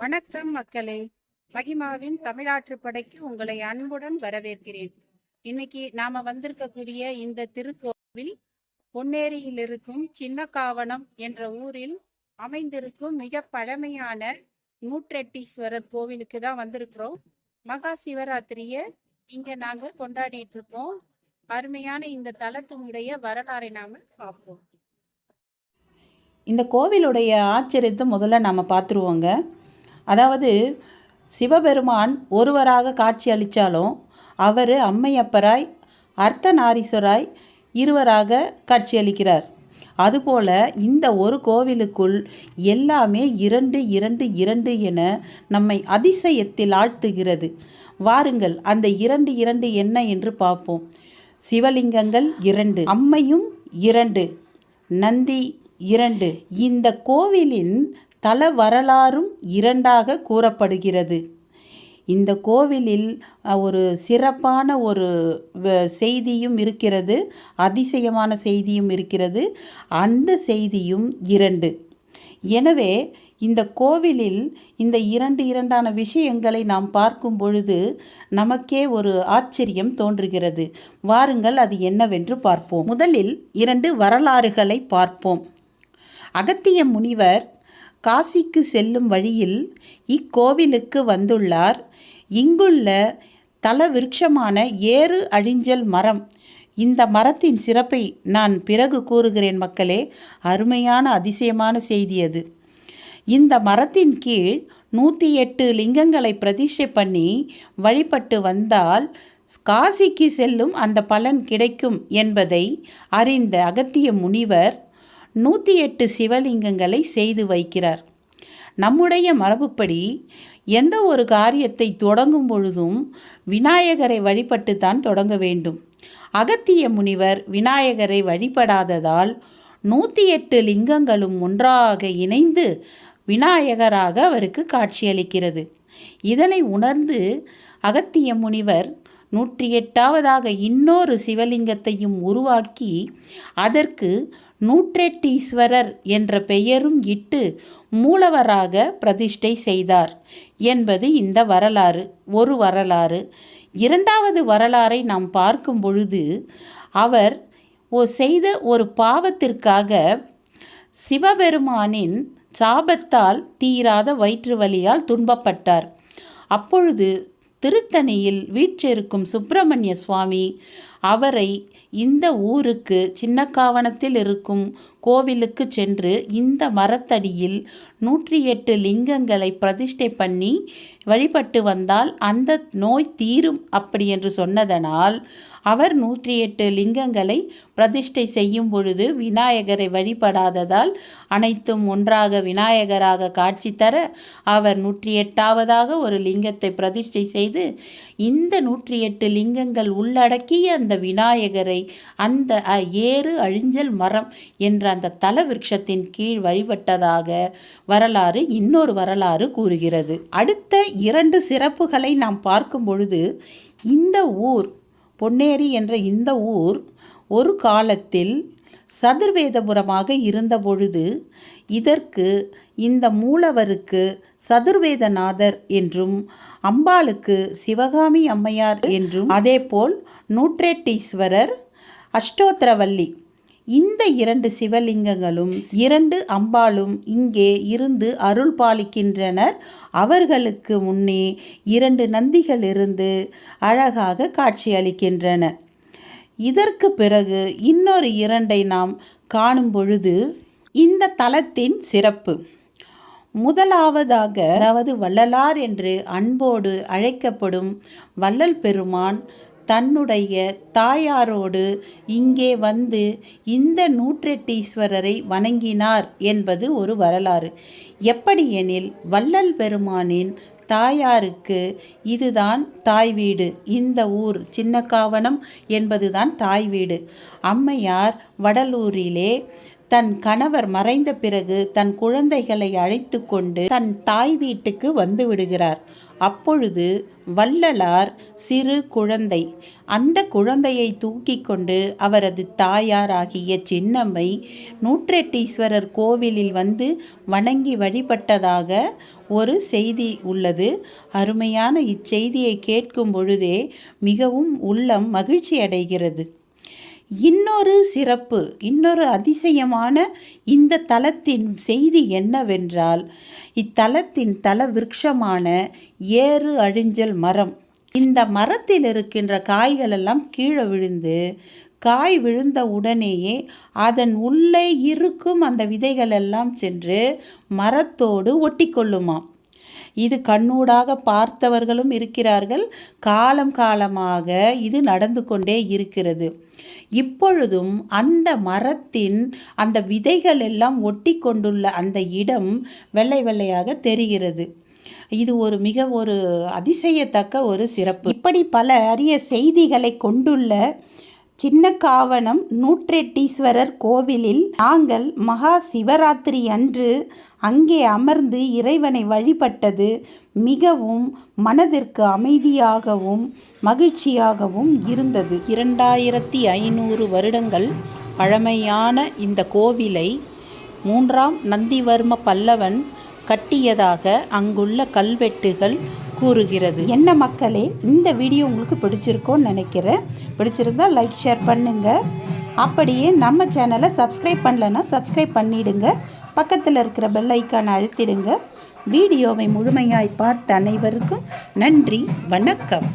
வணக்கம் மக்களே. மகிமாவின் தமிழாற்று படைக்கு உங்களை அன்புடன் வரவேற்கிறேன். இன்னைக்கு நாம வந்திருக்கக்கூடிய இந்த திருக்கோவில் பொன்னேரியில் இருக்கும் சின்னக்காவனம் என்ற ஊரில் அமைந்திருக்கும் மிக பழமையான நூற்றெட்டீஸ்வரர் கோவிலுக்கு தான் வந்திருக்கிறோம். மகா சிவராத்திரியை இங்க நாங்க கொண்டாடிட்டு இருக்கோம். அருமையான இந்த தலத்தினுடைய வரலாறை நாம பார்ப்போம். இந்த கோவிலுடைய ஆச்சரியத்தை முதல்ல நம்ம பார்த்துருவோங்க. அதாவது சிவபெருமான் ஒருவராக காட்சி அளித்தாலும் அவர் அம்மையப்பராய் அர்த்தநாரீஸ்வராய் இருவராக காட்சியளிக்கிறார் அதுபோல் இந்த ஒரு கோவிலுக்குள் எல்லாமே இரண்டு இரண்டு இரண்டு என நம்மை அதிசயத்தில் ஆழ்த்துகிறது. வாருங்கள் அந்த இரண்டு இரண்டு என்ன என்று பார்ப்போம். சிவலிங்கங்கள் இரண்டு அம்மையும் இரண்டு நந்தி இரண்டு. இந்த கோவிலின் தல வரலாறும் இரண்டாக கூறப்படுகிறது. இந்த கோவிலில் ஒரு சிறப்பான ஒரு வ- செய்தியும் இருக்கிறது அதிசயமான செய்தியும் இருக்கிறது. அந்த செய்தியும் இரண்டு. எனவே இந்த கோவிலில் இந்த இரண்டு இரண்டான விஷயங்களை நாம் பார்க்கும் பொழுது நமக்கே ஒரு ஆச்சரியம் தோன்றுகிறது. வாருங்கள் அது என்னவென்று பார்ப்போம். முதலில் இரண்டு வரலாறுகளை பார்ப்போம். அகத்திய முனிவர் காசிக்கு செல்லும் வழியில் இக்கோவிலுக்கு வந்துள்ளார். இங்குள்ள தல விருட்சமான ஏறு அழிஞ்சல் மரம். இந்த மரத்தின் சிறப்பை நான் பிறகு கூறுகிறேன் மக்களே. அருமையான அதிசயமான செய்தி அது. இந்த மரத்தின் கீழ் நூற்றி எட்டு லிங்கங்களை பிரதிஷ்டை பண்ணி வழிபட்டு வந்தால் காசிக்கு செல்லும் அந்த பலன் கிடைக்கும் என்பதை அறிந்த அகத்திய முனிவர் நூற்றி எட்டு சிவலிங்கங்களை செய்து வைக்கிறார். நம்முடைய மரபுப்படி எந்த ஒரு காரியத்தை தொடங்கும் பொழுதும் விநாயகரை வழிபட்டு தான் தொடங்க வேண்டும். அகத்திய முனிவர் விநாயகரை வழிபடாததால் நூற்றி எட்டு லிங்கங்களும் ஒன்றாக இணைந்து விநாயகராக அவருக்கு காட்சியளிக்கிறது. இதனை உணர்ந்து அகத்திய முனிவர் நூற்றி எட்டாவதாக இன்னொரு சிவலிங்கத்தையும் உருவாக்கி அதற்கு நூற்றெட்டீஸ்வரர் என்ற பெயரும் இட்டு மூலவராக பிரதிஷ்டை செய்தார் என்பது இந்த வரலாறு. ஒரு வரலாறு. இரண்டாவது வரலாறை நாம் பார்க்கும் பொழுது அவர் ஓ செய்த ஒரு பாவத்திற்காக சிவபெருமானின் சாபத்தால் தீராத வயிற்று வலியால் துன்பப்பட்டார். அப்பொழுது திருத்தணியில் வீற்றிருக்கும் சுப்பிரமணிய சுவாமி அவரை இந்த ஊருக்கு சின்னக்காவணத்தில் இருக்கும் கோவிலுக்கு சென்று இந்த மரத்தடியில் நூற்றி எட்டு லிங்கங்களை பிரதிஷ்டை பண்ணி வழிபட்டு வந்தால் அந்த நோய் தீரும் அப்படி என்று சொன்னதனால் அவர் நூற்றி எட்டு லிங்கங்களை பிரதிஷ்டை செய்யும் பொழுது விநாயகரை வழிபடாததால் அனைத்தும் ஒன்றாக விநாயகராக காட்சி தர அவர் நூற்றி எட்டாவதாக ஒரு லிங்கத்தை பிரதிஷ்டை செய்து இந்த நூற்றி எட்டு லிங்கங்கள் உள்ளடக்கிய அந்த விநாயகரை அந்த அ, ஏறு அழிஞ்சல் மரம் என்ற அந்த தல விருட்சத்தின் கீழ் வழிபட்டதாக வரலாறு இன்னொரு வரலாறு கூறுகிறது. அடுத்த இரண்டு சிறப்புகளை நாம் பார்க்கும் பொழுது இந்த ஊர் பொன்னேரி என்ற இந்த ஊர் ஒரு காலத்தில் சதுர்வேதபுரமாக இருந்தபொழுது இதற்கு இந்த மூலவருக்கு சதுர்வேதநாதர் என்றும் அம்பாளுக்கு சிவகாமி அம்மையார் என்றும் அதேபோல் நூற்றேட்டீஸ்வரர் அஷ்டோத்திரவல்லி. இந்த இரண்டு சிவலிங்கங்களும் இரண்டு அம்பாளும் இங்கே இருந்து அருள் பாலிக்கின்றனர். அவர்களுக்கு முன்னே இரண்டு நந்திகள் இருந்து அழகாக காட்சியளிக்கின்றன. இதற்கு பிறகு இன்னொரு இரண்டை நாம் காணும் பொழுது இந்த தலத்தின் சிறப்பு. முதலாவதாக அதாவது வள்ளலார் என்று அன்போடு அழைக்கப்படும் வள்ளல் பெருமான் தன்னுடைய தாயாரோடு இங்கே வந்து இந்த நூற்றெட்டீஸ்வரரை வணங்கினார் என்பது ஒரு வரலாறு. எப்படி எனில் வள்ளல் பெருமானின் தாயாருக்கு இதுதான் தாய் வீடு. இந்த ஊர் சின்னக்காவனம் என்பதுதான் தாய் வீடு. அம்மையார் வடலூரிலே தன் கணவர் மறைந்த பிறகு தன் குழந்தைகளை அழைத்து கொண்டு தன் தாய் வீட்டுக்கு வந்து விடுகிறார். அப்பொழுது வள்ளலார் சிறு குழந்தை. அந்த குழந்தையை தூக்கி கொண்டு அவரது தாயாராகிய சின்னம்மை நூற்றெட்டீஸ்வரர் கோவிலில் வந்து வணங்கி வழிபட்டதாக ஒரு செய்தி உள்ளது. அருமையான இச்செய்தியை கேட்கும் பொழுதே மிகவும் உள்ளம் மகிழ்ச்சி அடைகிறது இன்னொரு சிறப்பு இன்னொரு அதிசயமான இந்த தலத்தின் செய்தி என்னவென்றால் இத்தலத்தின் தல விருட்சமான ஏறு அழிஞ்சல் மரம். இந்த மரத்தில் இருக்கின்ற காய்கள் எல்லாம் கீழே விழுந்து காய் விழுந்த உடனேயே அதன் உள்ளே இருக்கும் அந்த விதைகள் எல்லாம் சென்று மரத்தோடு ஒட்டி கொள்ளுமாம் இது கண்ணூடாக பார்த்தவர்களும் இருக்கிறார்கள். காலம் காலமாக இது நடந்து கொண்டே இருக்கிறது. இப்பொழுதும் அந்த மரத்தின் அந்த விதைகள் எல்லாம் ஒட்டி கொண்டுள்ள அந்த இடம் வெள்ளை வெள்ளையாக தெரிகிறது. இது ஒரு மிக ஒரு அதிசயத்தக்க ஒரு சிறப்பு. இப்படி பல அரிய செய்திகளை கொண்டுள்ள சின்ன காவணம் நூற்றெட்டீஸ்வரர் கோவிலில் நாங்கள் மகா சிவராத்திரி அன்று அங்கே அமர்ந்து இறைவனை வழிபட்டது மிகவும் மனதிற்கு அமைதியாகவும் மகிழ்ச்சியாகவும் இருந்தது. இரண்டாயிரத்தி ஐநூறு வருடங்கள் பழமையான இந்த கோவிலை மூன்றாம் நந்திவர்ம பல்லவன் கட்டியதாக அங்குள்ள கல்வெட்டுகள் கூறுகிறது. என்ன மக்களே இந்த வீடியோ உங்களுக்கு பிடிச்சிருக்கோன்னு நினைக்கிறேன். பிடிச்சிருந்தா லைக் ஷேர் பண்ணுங்க. அப்படியே நம்ம சேனலை சப்ஸ்கிரைப் பண்ணலன்னா சப்ஸ்கிரைப் பண்ணிடுங்க. பக்கத்தில் இருக்கிற பெல் ஐக்கானை அழுத்திடுங்க. வீடியோவை முழுமையாய் பார்த்த அனைவருக்கும் நன்றி வணக்கம்.